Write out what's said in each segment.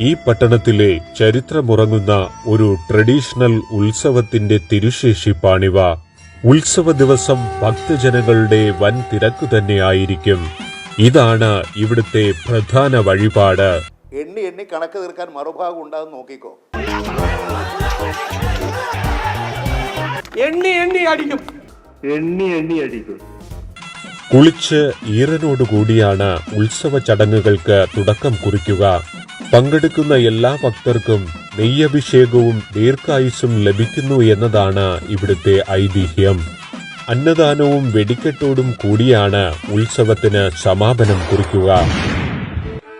ഈ പട്ടണത്തിലെ ചരിത്രമുറങ്ങുന്ന ഒരു ട്രഡീഷണൽ ഉത്സവത്തിന്റെ തിരുശേഷിപ്പാണിവ ഉത്സവ ദിവസം ഭക്തജനങ്ങളുടെ വൻ തിരക്ക് തന്നെയായിരിക്കും. ഇതാണ് ഇവിടുത്തെ പ്രധാന വഴിപാട്. എണ്ണി എണ്ണി കണക്ക് തീർക്കാൻ മറുഭാഗം ഉണ്ടാകും നോക്കിക്കോ. എണ്ണി എണ്ണി അടിക്കും. എണ്ണി എണ്ണി അടിക്കും. കുളിച്ച് ഈറനോടുകൂടിയാണ് ഉത്സവ ചടങ്ങുകൾക്ക് തുടക്കം കുറിക്കുക. പങ്കെടുക്കുന്ന എല്ലാ ഭക്തർക്കും നെയ്യഭിഷേകവും ദീർഘായുസ്സും ലഭിക്കുന്നു എന്നതാണ് ഇവിടുത്തെ ഐതിഹ്യം. അന്നദാനവും വെടിക്കെട്ടോടും കൂടിയാണ് ഉത്സവത്തിന് സമാപനം കുറിക്കുക.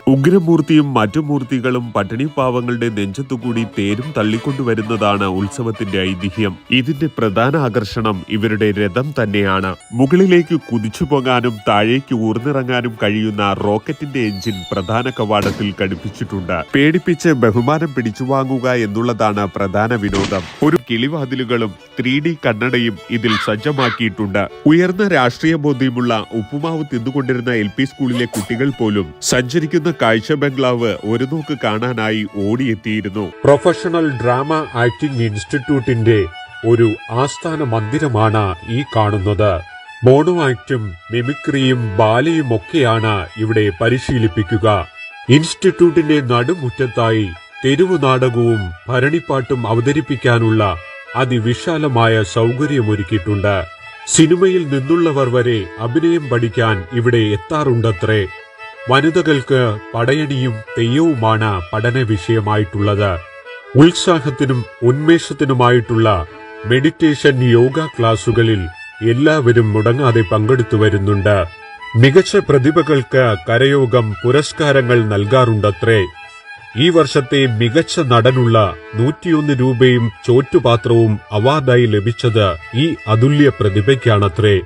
ഉഗ്രമൂർത്തിയും മറ്റു മൂർത്തികളും പട്ടിണിപ്പാവങ്ങളുടെ നെഞ്ചത്തുകൂടി തേരും തള്ളിക്കൊണ്ടുവരുന്നതാണ് ഉത്സവത്തിന്റെ ഐതിഹ്യം. ഇതിന്റെ പ്രധാന ആകർഷണം ഇവരുടെ രഥം തന്നെയാണ്. മുകളിലേക്ക് കുതിച്ചു പോകാനും താഴേക്ക് ഊർന്നിറങ്ങാനും കഴിയുന്ന റോക്കറ്റിന്റെ എഞ്ചിൻ പ്രധാന കവാടത്തിൽ ഘടിപ്പിച്ചിട്ടുണ്ട്. പേടിപ്പിച്ച് ബഹുമാനം പിടിച്ചു വാങ്ങുക എന്നുള്ളതാണ് പ്രധാന വിനോദം. ഒരു കിളിവാതിലുകളും ത്രീ ഡി കണ്ണടയും ഇതിൽ സജ്ജമാക്കിയിട്ടുണ്ട്. ഉയർന്ന രാഷ്ട്രീയ ബോധ്യമുള്ള ഉപ്പുമാവ് തിന്നുകൊണ്ടിരുന്ന എൽ പി സ്കൂളിലെ കുട്ടികൾ പോലും സഞ്ചരിക്കുന്ന കാഴ്ച ബംഗ്ലാവ് ഒരു നോക്ക് കാണാനായി ഓടിയെത്തിയിരുന്നു. പ്രൊഫഷണൽ ഡ്രാമ ആക്ടിംഗ് ഇൻസ്റ്റിറ്റ്യൂട്ടിന്റെ ഒരു ആസ്ഥാന മന്ദിരമാണ് ഈ കാണുന്നത്. മോണോ ആക്ടും മിമിക്രിയും ബാലയും ഒക്കെയാണ് ഇവിടെ പരിശീലിപ്പിക്കുക. ഇൻസ്റ്റിറ്റ്യൂട്ടിന്റെ നടുമുറ്റത്തായി തെരുവു നാടകവും ഭരണിപ്പാട്ടും അവതരിപ്പിക്കാനുള്ള അതിവിശാലമായ സൗകര്യമൊരുക്കിയിട്ടുണ്ട്. സിനിമയിൽ നിന്നുള്ളവർ വരെ അഭിനയം പഠിക്കാൻ ഇവിടെ എത്താറുണ്ടത്രേ. വനിതകൾക്ക് പടയണിയും തെയ്യവുമാണ് പഠന വിഷയമായിട്ടുള്ളത്. ഉത്സാഹത്തിനും ഉന്മേഷത്തിനുമായിട്ടുള്ള മെഡിറ്റേഷൻ യോഗ ക്ലാസുകളിൽ എല്ലാവരും മുടങ്ങാതെ പങ്കെടുത്തു വരുന്നുണ്ട്. മികച്ച പ്രതിഭകൾക്ക് കരയോഗം പുരസ്കാരങ്ങൾ നൽകാറുണ്ടത്രേ. ഈ വർഷത്തെ മികച്ച നടനുള്ള നൂറ്റിയൊന്ന് രൂപയും ചോറ്റുപാത്രവും അവാർഡായി ലഭിച്ചത് ഈ അതുല്യ പ്രതിഭയ്ക്കാണത്രേ.